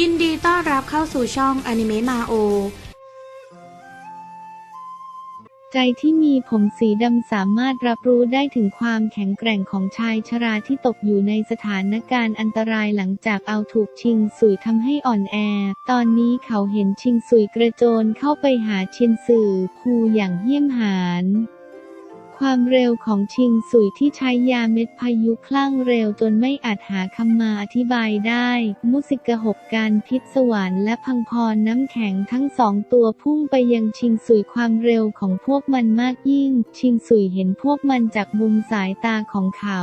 ยินดีต้อนรับเข้าสู่ช่องอนิเมะมาโอ ใจที่มีผมสีดำสามารถรับรู้ได้ถึงความแข็งแกร่งของชายชราที่ตกอยู่ในสถานการณ์อันตรายหลังจากเอาถูกชิงสุยทำให้อ่อนแอ ตอนนี้เขาเห็นชิงสุยกระโจนเข้าไปหาชินสื่อคูอย่างเหี้ยมหาญ ความเร็วของชิงสุยที่ใช้ยาเม็ดพายุคลั่งเร็วจนไม่อาจหาคำมาอธิบายได้ มุสิกหกการพิษสวรรค์และพังพรน้ำแข็งทั้งสองตัวพุ่งไปยังชิงสุยความเร็วของพวกมันมากยิ่ง ชิงสุยเห็นพวกมันจากมุมสายตาของเขา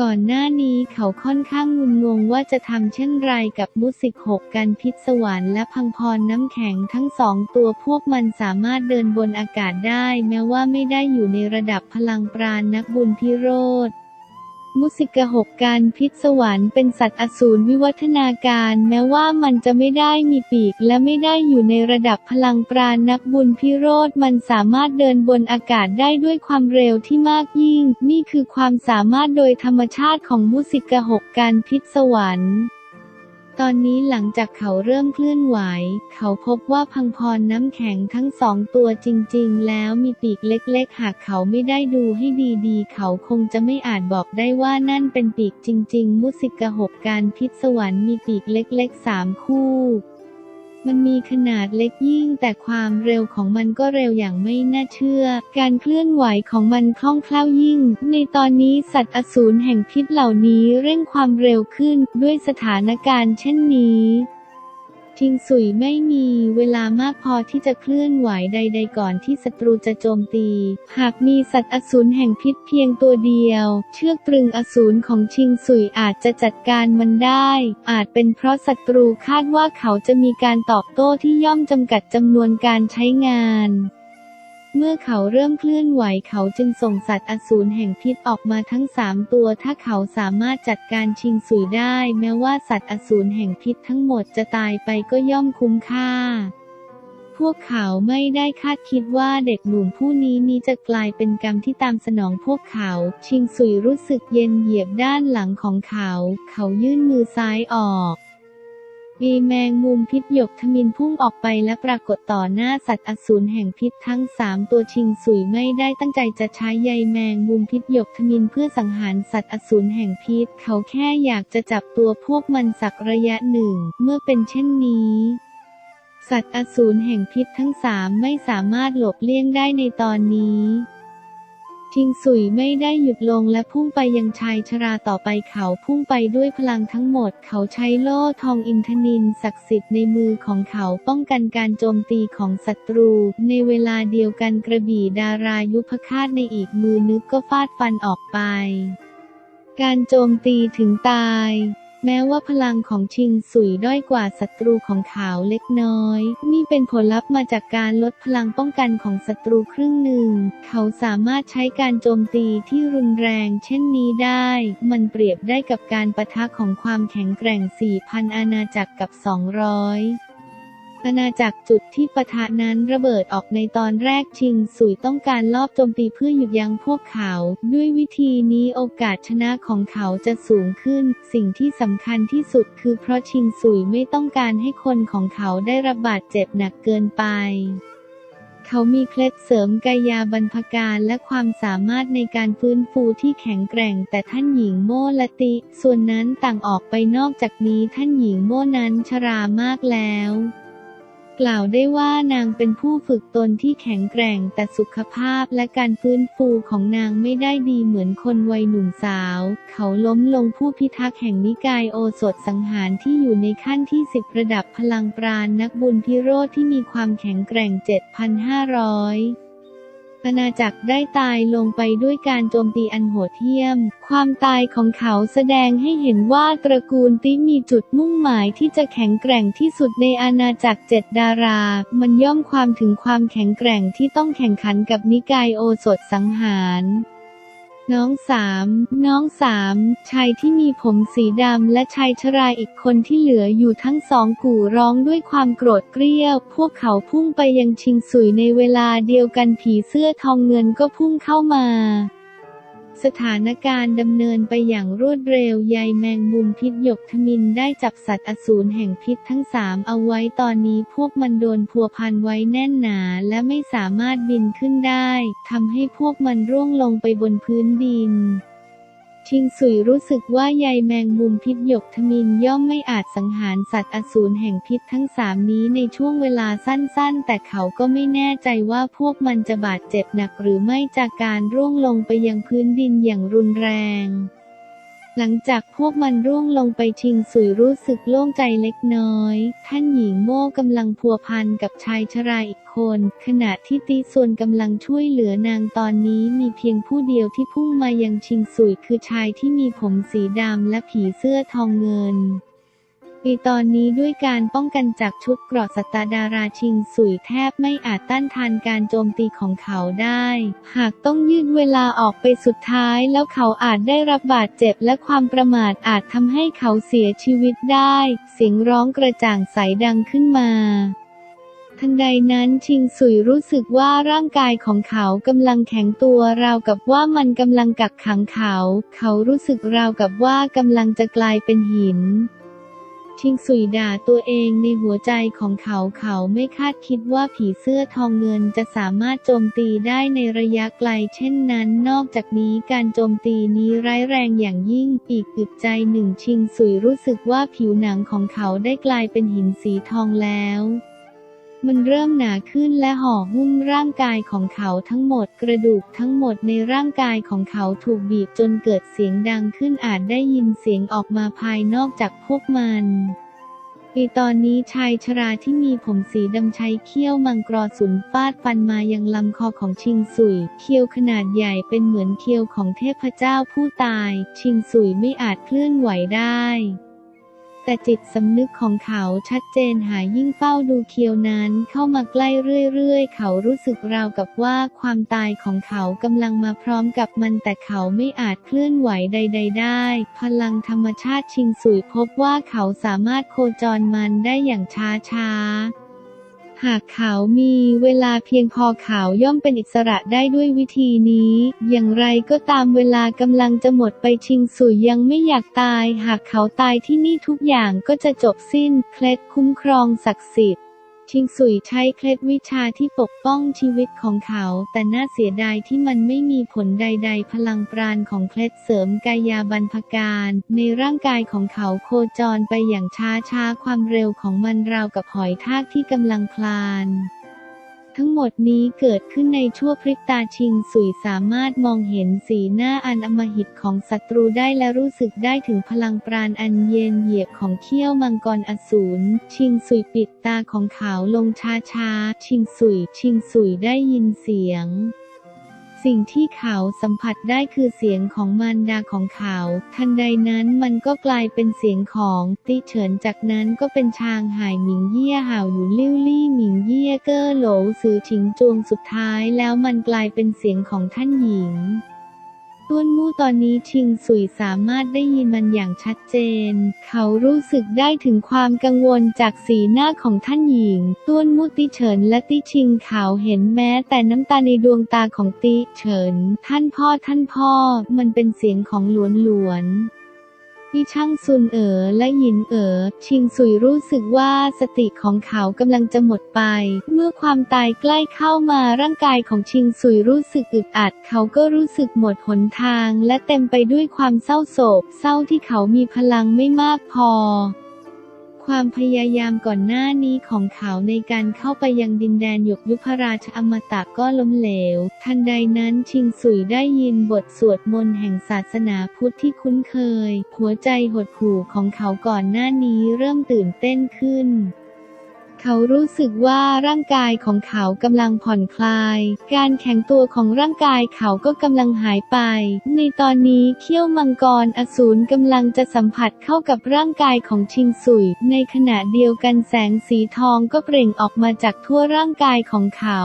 ก่อนหน้านี้เขาค่อนข้างงุนงงว่าจะทำเช่นไรกับมุสิกหกกันพิษสวรรค์และพังพรน้ำแข็งทั้งสองตัวพวกมันสามารถเดินบนอากาศได้ แม้ว่าไม่ได้อยู่ในระดับพลังปราณนักบุญพิโรธ มุสิกหกการพิษสวรรค์เป็นสัตว์อสูรวิวัฒนาการ แม้ว่ามันจะไม่ได้มีปีกและไม่ได้อยู่ในระดับพลังปราณนักบุญพิโรธมันสามารถเดินบนอากาศได้ด้วยความเร็วที่มากยิ่ง นี่คือความสามารถโดยธรรมชาติของมุสิกหกการพิษสวรรค์ ตอนนี้หลังจากเขาเริ่มเคลื่อนไหว เขาพบว่าพังพรน้ำแข็งทั้งสองตัวจริงๆ แล้วมีปีกเล็กๆ หากเขาไม่ได้ดูให้ดีๆ เขาคงจะไม่อาจบอกได้ว่านั่นเป็นปีกจริง ๆ มุสิกหกการพิษสวรรค์มีปีกเล็กๆสามคู่ มันมีขนาดเล็กยิ่ง แต่ความเร็วของมันก็เร็วอย่างไม่น่าเชื่อ การเคลื่อนไหวของมันคล่องแคล่วยิ่ง ในตอนนี้สัตว์อสูรแห่งพิษเหล่านี้เร่งความเร็วขึ้นด้วยสถานการณ์เช่นนี้ ทิงสุยไม่มีเวลามากพอที่จะเคลื่อนไหวใด ๆ ก่อนที่ศัตรูจะโจมตี หากมีสัตว์อสูรแห่งพิษเพียงตัวเดียว เชือกตรึงอสูรของชิงสุยอาจจะจัดการมันได้ อาจเป็นเพราะศัตรูคาดว่าเขาจะมีการตอบโต้ที่ย่อมจำกัดจำนวนการใช้งาน เมื่อเขาเริ่มเคลื่อนไหวเขาจึงส่งสัตว์อสูรแห่งพิษออกมาทั้งสามตัว ถ้าเขาสามารถจัดการชิงสุยได้ แม้ว่าสัตว์อสูรแห่งพิษทั้งหมดจะตายไปก็ย่อมคุ้มค่า พวกเขาไม่ได้คาดคิดว่าเด็กหนุ่มผู้นี้นี้จะกลายเป็นกรรมที่ตามสนองพวกเขา ชิงสุยรู้สึกเย็นเหยียบด้านหลังของเขา เขายื่นมือซ้ายออก มีแมงมุมพิษหยกทมินพุ่งออกไปและปรากฏต่อหน้าสัตว์อสูรแห่งพิษทั้งสามตัวชิงสุยไม่ได้ตั้งใจจะใช้ใยแมงมุมพิษหยกทมินเพื่อสังหารสัตว์อสูรแห่งพิษ เขาแค่อยากจะจับตัวพวกมันสักระยะหนึ่ง เมื่อเป็นเช่นนี้สัตว์อสูรแห่งพิษทั้งสามไม่สามารถหลบเลี่ยงได้ในตอนนี้ ทิงสุยไม่ได้หยุดลงและพุ่งไปยังชายชราต่อไปเขาพุ่งไปด้วยพลังทั้งหมด เขาใช้โล่ทองอินทนินศักดิ์สิทธิ์ในมือของเขาป้องกันการโจมตีของศัตรู ในเวลาเดียวกันกระบี่ดารายุพคาตในอีกมือนึกก็ฟาดฟันออกไป การโจมตีถึงตาย แม้ว่าพลังของชิงสุยด้อยกว่าศัตรูของเขาเล็กน้อย นี่เป็นผลลัพธ์มาจากการลดพลังป้องกันของศัตรูครึ่งหนึ่ง เขาสามารถใช้การโจมตีที่รุนแรง เช่นนี้ได้ มันเปรียบได้กับการประทะของความแข็งแกร่ง 4,000 อาณาจักรกับ 200 อาณาจักรจุดที่ปะทะนั้นระเบิดออกในตอนแรกชิงสุยต้องการลอบโจมตีเพื่อหยุดยั้งพวกเขา ด้วยวิธีนี้โอกาสชนะของเขาจะสูงขึ้น สิ่งที่สำคัญที่สุดคือเพราะชิงสุยไม่ต้องการให้คนของเขาได้รับบาดเจ็บหนักเกินไปเขามีเคล็ดเสริมกายาบรรพการและความสามารถในการฟื้นฟูที่แข็งแกร่ง แต่ท่านหญิงโมละติ ส่วนนั้นต่างออกไปนอกจากนี้ท่านหญิงโมนั้นชรามากแล้ว กล่าวได้ว่านางเป็นผู้ฝึกตนที่แข็งแกร่งแต่สุขภาพและการฟื้นฟูของนางไม่ได้ดีเหมือนคนวัยหนุ่มสาว เขาล้มลงผู้พิทักษ์แห่งนิกายโอสถสังหารที่อยู่ในขั้นที่สิบระดับพลังปราณนักบุญพิโรธที่มีความแข็งแกร่ง 7,500 อาณาจักรได้ตายลงไปด้วยการโจมตีอันโหดเหี้ยม ความตายของเขาแสดงให้เห็นว่าตระกูลติมีจุดมุ่งหมายที่จะแข็งแกร่งที่สุดในอาณาจักรเจ็ดดารา มันย่อมความถึงความแข็งแกร่งที่ต้องแข่งขันกับนิกายโอสถสังหาร น้องสามน้องสามชายที่มีผมสีดำและชายชราอีกคนที่เหลืออยู่ทั้งสองกู่ร้องด้วยความโกรธเกรี้ยว พวกเขาพุ่งไปยังชิงสุยในเวลาเดียวกันผีเสื้อทองเงินก็พุ่งเข้ามา สถานการณ์ดำเนินไปอย่างรวดเร็วใยแมงมุมพิษหยกทมินได้จับสัตว์อสูรแห่งพิษทั้งสามเอาไว้ตอนนี้พวกมันโดนพัวพันไว้แน่นหนาและไม่สามารถบินขึ้นได้ทำให้พวกมันร่วงลงไปบนพื้นดิน ชิงสุยรู้สึกว่าใยแมงมุมพิษหยกทมินย่อมไม่อาจสังหารสัตว์อสูรแห่งพิษทั้งสามนี้ในช่วงเวลาสั้นๆ แต่เขาก็ไม่แน่ใจว่าพวกมันจะบาดเจ็บหนักหรือไม่จากการร่วงลงไปยังพื้นดินอย่างรุนแรง หลังจากพวกมันร่วงลงไปชิงสุยรู้สึกโล่งใจเล็กน้อย ท่านหญิงโม่กำลังพัวพันกับชายชราอีกคน ขณะที่ตีส่วนกำลังช่วยเหลือนางตอนนี้มีเพียงผู้เดียวที่พุ่งมายังชิงสุยคือชายที่มีผมสีดำและผีเสื้อทองเงิน ปีตอนนี้ด้วยการป้องกันจากชุดเกราะสัตดาราชิงสุยแทบไม่อาจต้านทานการโจมตีของเขาได้ หากต้องยืดเวลาออกไปสุดท้ายแล้วเขาอาจได้รับบาดเจ็บและความประมาทอาจทำให้เขาเสียชีวิตได้ เสียงร้องกระจ่างใสดังขึ้นมาทันใดนั้นชิงสุยรู้สึกว่าร่างกายของเขากำลังแข็งตัวราวกับว่ามันกำลังกักขังเขา เขารู้สึกราวกับว่ากำลังจะกลายเป็นหิน ชิงสุยด่าตัวเองในหัวใจของเขาเขาไม่คาดคิดว่าผีเสื้อทองเงินจะสามารถโจมตีได้ในระยะไกลเช่นนั้น นอกจากนี้การโจมตีนี้ร้ายแรงอย่างยิ่งปีกอึดใจหนึ่งชิงสุยรู้สึกว่าผิวหนังของเขาได้กลายเป็นหินสีทองแล้ว มันเริ่มหนาขึ้นและห่อหุ้มร่างกายของเขาทั้งหมดกระดูกทั้งหมดในร่างกายของเขาถูกบีบจนเกิดเสียงดังขึ้นอาจได้ยินเสียงออกมาภายนอกจากพวกมันปีตอนนี้ชายชราที่มีผมสีดำใช้เขี้ยวมังกรสุนฟาดฟันมายังลำคอของชิงสุยเขี้ยวขนาดใหญ่เป็นเหมือนเขี้ยวของเทพเจ้าผู้ตาย ชิงสุยไม่อาจเคลื่อนไหวได้ แต่จิตสำนึกของเขาชัดเจนหายิ่งเฝ้าดูเคียวนั้นเข้ามาใกล้เรื่อยๆ เขารู้สึกราวกับว่าความตายของเขากำลังมาพร้อมกับมันแต่เขาไม่อาจเคลื่อนไหวใด ๆ ได้ พลังธรรมชาติชิงสุยพบว่าเขาสามารถโคจรมันได้อย่างช้าๆ หากเขามีเวลาเพียงพอเขาย่อมเป็นอิสระได้ด้วยวิธีนี้ อย่างไรก็ตามเวลากำลังจะหมดไปชิงสุยยังไม่อยากตาย หากเขาตายที่นี่ทุกอย่างก็จะจบสิ้น เคล็ดคุ้มครองศักดิ์สิทธิ์ ชิงสุยใช้เคล็ดวิชาที่ปกป้องชีวิตของเขา แต่น่าเสียดายที่มันไม่มีผลใด ๆ พลังปราณของเคล็ดเสริมกายาบรรพการ ในร่างกายของเขาโคจรไปอย่างช้าๆ ความเร็วของมันราวกับหอยทากที่กำลังคลาน ทั้งหมดนี้เกิดขึ้นในชั่วพริบตาชิงสุยสามารถมองเห็นสีหน้าอันอำมหิตของศัตรูได้และรู้สึกได้ถึงพลังปราณอันเย็นเหยียบของเขี้ยวมังกรอสูรชิงสุยปิดตาของเขาลงช้าๆชิงสุย ชิงสุยได้ยินเสียง สิ่งที่เขาสัมผัสได้คือเสียงของมารดาของเขา ทันใดนั้นมันก็กลายเป็นเสียงของติเฉินจากนั้นก็เป็นชางหายหมิงเยี่ยห่าวอยู่ลิ่วลี่หมิงเยี่ยเก้อโหลซือถิงจวงสุดท้ายแล้วมันกลายเป็นเสียงของท่านหญิง ต้วนมู่ตอนนี้ชิงสุยสามารถได้ยินมันอย่างชัดเจน เขารู้สึกได้ถึงความกังวลจากสีหน้าของท่านหญิง ต้วนมู่ติเฉินและติชิงเขาเห็นแม้แต่น้ำตาในดวงตาของติเฉิน ท่านพ่อท่านพ่อ มันเป็นเสียงของหลวนหลวน พี่ช่างซุนเอ๋อและหยินเอ๋อชิงสุยรู้สึกว่าสติของเขากำลังจะหมดไป เมื่อความตายใกล้เข้ามาร่างกายของชิงสุยรู้สึกอึดอัด เขาก็รู้สึกหมดหนทาง และเต็มไปด้วยความเศร้าโศก เศร้าที่เขามีพลังไม่มากพอ ความพยายามก่อนหน้านี้ของเขาในการเข้าไปยังดินแดนหยกยุพราชอมตะก็ล้มเหลว ทันใดนั้นชิงสุยได้ยินบทสวดมนต์แห่งศาสนาพุทธที่คุ้นเคย หัวใจหดหู่ของเขาก่อนหน้านี้เริ่มตื่นเต้นขึ้น เขารู้สึกว่าร่างกายของเขากำลังผ่อนคลาย การแข็งตัวของร่างกายเขาก็กำลังหายไป ในตอนนี้เขี้ยวมังกรอสูรกำลังจะสัมผัสเข้ากับร่างกายของชิงสุย ในขณะเดียวกันแสงสีทองก็เปล่งออกมาจากทั่วร่างกายของเขา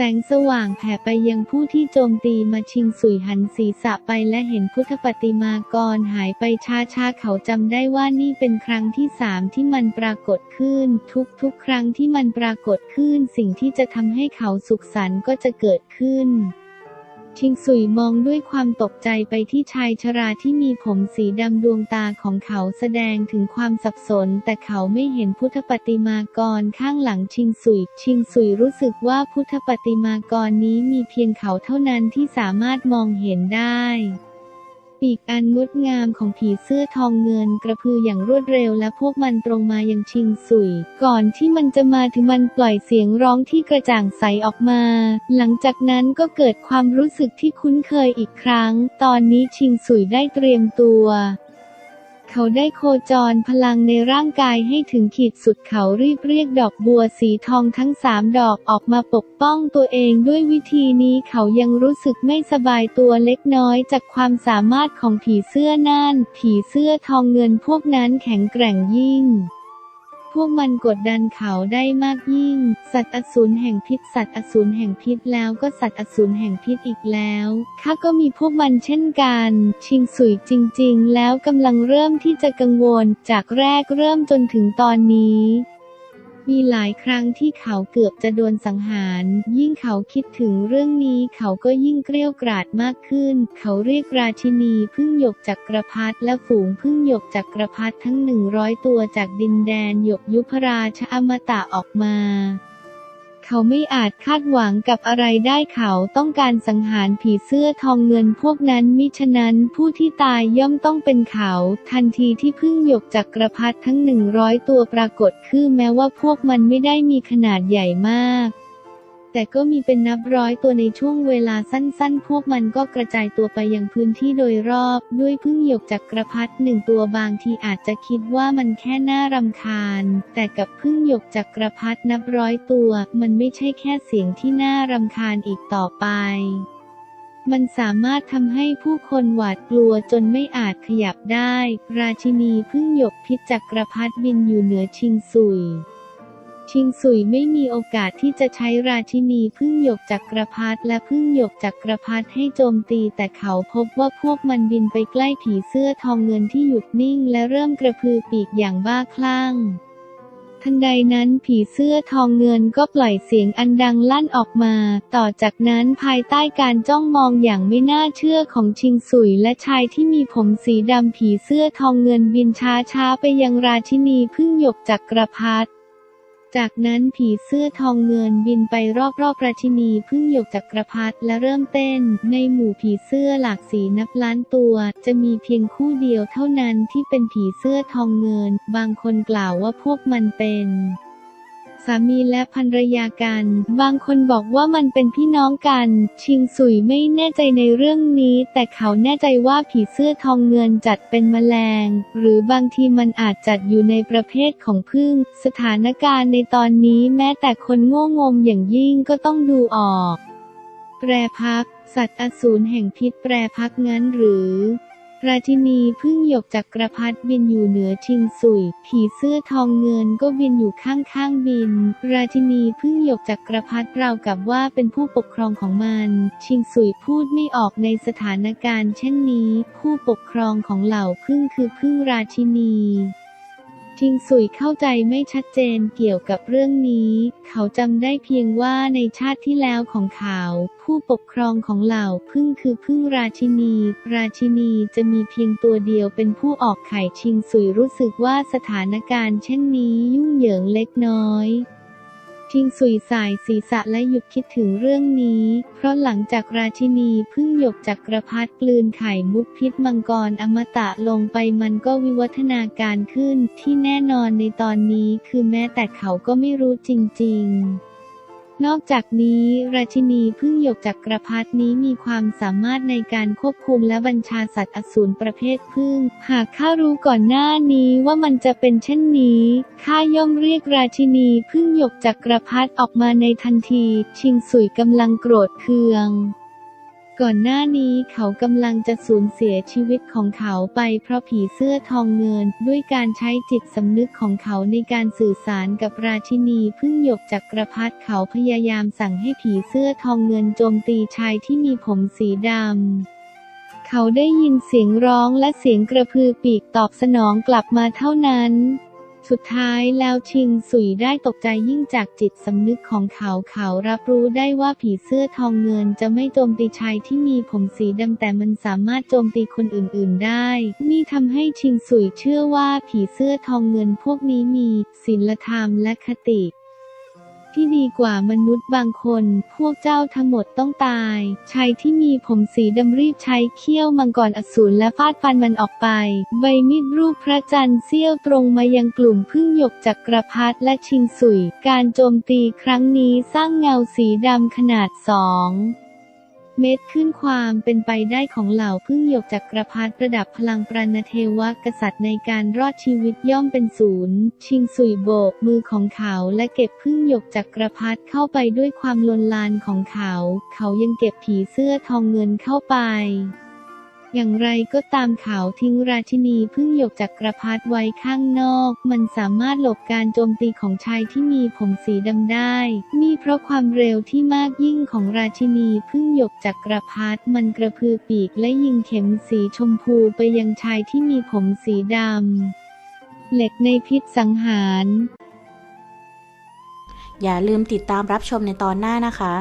แสงสว่างแผ่ไปยังผู้ที่โจมตีมาชิงสุยหันศีรษะไปและเห็นพุทธปฏิมากรหายไปช้าๆเขาจำได้ว่านี่เป็นครั้งที่สามที่มันปรากฏขึ้น ทุกๆ ครั้งที่มันปรากฏขึ้น สิ่งที่จะทำให้เขาสุขสันต์ก็จะเกิดขึ้น ชิงสุยมองด้วยความตกใจไปที่ชายชราที่มีผมสีดำดวงตาของเขาแสดงถึงความสับสน แต่เขาไม่เห็นพุทธปฏิมากรข้างหลังชิงสุย ชิงสุยรู้สึกว่าพุทธปฏิมากรนี้มีเพียงเขาเท่านั้นที่สามารถมองเห็นได้ ปีกอันงดงามของผีเสื้อทองเงินกระพืออย่างรวดเร็วและพวกมันตรงมายังชิงสุย ก่อนที่มันจะมาถึงมันปล่อยเสียงร้องที่กระจ่างใสออกมา หลังจากนั้นก็เกิดความรู้สึกที่คุ้นเคยอีกครั้ง ตอนนี้ชิงสุยได้เตรียมตัว เขาได้โคจรพลังในร่างกายให้ถึงขีดสุดเขารีบเรียกดอกบัวสีทองทั้งสามดอกออกมาปกป้องตัวเองด้วยวิธีนี้เขายังรู้สึกไม่สบายตัวเล็กน้อยจากความสามารถของผีเสื้อนั่น ผีเสื้อทองเงินพวกนั้นแข็งแกร่งยิ่ง พวกมันกดดันเขาได้มากยิ่ง สัตว์อสูรแห่งพิษ สัตว์อสูรแห่งพิษแล้วก็สัตว์อสูรแห่งพิษอีกแล้วข้าก็มีพวกมันเช่นกัน ชิงสุยจริง ๆ แล้วกำลังเริ่มที่จะกังวล จากแรกเริ่มจนถึงตอนนี้ มีหลายครั้งที่เขาเกือบจะโดนสังหาร ยิ่งเขาคิดถึงเรื่องนี้เขาก็ยิ่งเกรี้ยวกราดมากขึ้น เขาเรียกราชินีพึ่งหยกจักรพรรดิและฝูงพึ่งหยกจักรพรรดิทั้งหนึ่งร้อยตัวจากดินแดนหยกยุพราชอมตะออกมา เขาไม่อาจคาดหวังกับอะไรได้เขาต้องการสังหารผีเสื้อทองเงินพวกนั้นมิฉะนั้นผู้ที่ตายย่อมต้องเป็นเขา ทันทีที่พึ่งหยกจักรพรรดิทั้งหนึ่งร้อยตัวปรากฏขึ้นแม้ว่าพวกมันไม่ได้มีขนาดใหญ่มาก แต่ก็มีเป็นนับร้อยตัวในช่วงเวลาสั้นๆ พวกมันก็กระจายตัวไปยังพื้นที่โดยรอบ ด้วยพึ่งหยกจักรพรรดิหนึ่งตัวบางทีอาจจะคิดว่ามันแค่น่ารำคาญ แต่กับพึ่งหยกจักรพรรดินับร้อยตัว มันไม่ใช่แค่เสียงที่น่ารำคาญอีกต่อไปมันสามารถทำให้ผู้คนหวาดกลัวจนไม่อาจขยับได้ ราชินีพึ่งหยกพิษจักรพรรดิบินอยู่เหนือชิงสุย ชิงสุยไม่มีโอกาสที่จะใช้ราชินีพึ่งหยกจักรพรรดิและพึ่งหยกจักรพรรดิให้โจมตีแต่เขาพบว่าพวกมันบินไปใกล้ผีเสื้อทองเงินที่หยุดนิ่งและเริ่มกระพือปีกอย่างบ้าคลั่ง ทันใดนั้นผีเสื้อทองเงินก็ปล่อยเสียงอันดังลั่นออกมา ต่อจากนั้นภายใต้การจ้องมองอย่างไม่น่าเชื่อของชิงสุยและชายที่มีผมสีดำผีเสื้อทองเงินบินช้าช้าๆไปยังราชินีพึ่งหยกจักรพรรดิ จากนั้นผีเสื้อทองเงินบินไปรอบๆราชินีพึ่งหยกจักรพรรดิและเริ่มเต้น ในหมู่ผีเสื้อหลากสีนับล้านตัว จะมีเพียงคู่เดียวเท่านั้นที่เป็นผีเสื้อทองเงิน บางคนกล่าวว่าพวกมันเป็น สามีและภรรยากัน บางคนบอกว่ามันเป็นพี่น้องกัน ชิงสุยไม่แน่ใจในเรื่องนี้ แต่เขาแน่ใจว่าผีเสื้อทองเงินจัดเป็นแมลง หรือบางทีมันอาจจัดอยู่ในประเภทของพึ่ง สถานการณ์ในตอนนี้แม้แต่คนโง่งมอย่างยิ่งก็ต้องดูออก แปรพัก สัตว์อสูรแห่งพิษแปรพักงั้นหรือ ราชินีพึ่งหยกจักรพรรดิบินอยู่เหนือชิงสุย ผีเสื้อทองเงินก็บินอยู่ข้างๆบิน ราชินีพึ่งหยกจักรพรรดิราวกับว่าเป็นผู้ปกครองของมัน ชิงสุยพูดไม่ออกในสถานการณ์ เช่นนี้ ผู้ปกครองของเหล่าพึ่งคือพึ่งราชินี ชิงสุยเข้าใจไม่ชัดเจนเกี่ยวกับเรื่องนี้ เขาจำได้เพียงว่าในชาติที่แล้วของเขา ผู้ปกครองของเหล่าพึ่งคือพึ่งราชินี ราชินีจะมีเพียงตัวเดียวเป็นผู้ออกไข่ชิงสุยรู้สึกว่าสถานการณ์เช่นนี้ยุ่งเหยิงเล็กน้อย ชิงสุยสายศีรษะและหยุดคิดถึงเรื่องนี้ เพราะหลังจากราชินีพึ่งหยกจักรพรรดิกลืนไข่มุกพิษมังกรอมตะลงไปมันก็วิวัฒนาการขึ้นที่แน่นอนในตอนนี้คือแม้แต่เขาก็ไม่รู้จริง ๆ นอกจากนี้ราชินีพึ่งหยกจักรพรรดินี้มีความสามารถในการควบคุมและบัญชาสัตว์อสูรประเภทพึ่ง หากข้ารู้ก่อนหน้านี้ว่ามันจะเป็นเช่นนี้ข้าย่อมเรียกราชินีพึ่งหยกจักรพรรดิออกมาในทันที ชิงสุยกำลังโกรธเคือง ก่อนหน้านี้เขากำลังจะสูญเสียชีวิตของเขาไปเพราะผีเสื้อทองเงิน ด้วยการใช้จิตสำนึกของเขาในการสื่อสารกับราชินีพึ่งหยกจักรพรรดิเขาพยายามสั่งให้ผีเสื้อทองเงินโจมตีชายที่มีผมสีดำเขาได้ยินเสียงร้องและเสียงกระพือปีกตอบสนองกลับมาเท่านั้น สุดท้ายแล้วชิงสุยได้ตกใจยิ่งจากจิตสำนึกของเขาเขารับรู้ได้ว่าผีเสื้อทองเงินจะไม่โจมตีชายที่มีผมสีดำแต่มันสามารถโจมตีคนอื่นๆได้ นี่ทำให้ชิงสุยเชื่อว่าผีเสื้อทองเงินพวกนี้มีศีลธรรมและคติ ที่ดีกว่ามนุษย์บางคน พวกเจ้าทั้งหมดต้องตาย ชายที่มีผมสีดำรีบใช้เขี้ยวมังกรอสูรและฟาดฟันมันออกไป ใบมีดรูปพระจันทร์เสี้ยวตรงมายังกลุ่มพึ่งหยกจักรพรรดิและชิงสุย การโจมตีครั้งนี้สร้างเงาสีดำขนาดสอง เม็ดขึ้นความเป็นไปได้ของเหล่าพึ่งหยกจักรพรรดิระดับพลังปราณเทวกษัตริย์ในการรอดชีวิตย่อมเป็นศูนย์ ชิงสุยโบกมือของเขาและเก็บพึ่งหยกจักรพรรดิเข้าไปด้วยความลนลานของเขา เขายังเก็บผีเสื้อทองเงินเข้าไป อย่างไรก็ตามเขาทิ้งราชินีพึ่งหยกจักรพรรดิไว้ข้างนอก มันสามารถหลบการโจมตีของชายที่มีผมสีดำได้ นี่เพราะความเร็วที่มากยิ่งของราชินีพึ่งหยกจักรพรรดิมันกระพือปีกและยิงเข็มสีชมพูไปยังชายที่มีผมสีดำเหล็กในพิษสังหาร อย่าลืมติดตามรับชมในตอนหน้านะคะ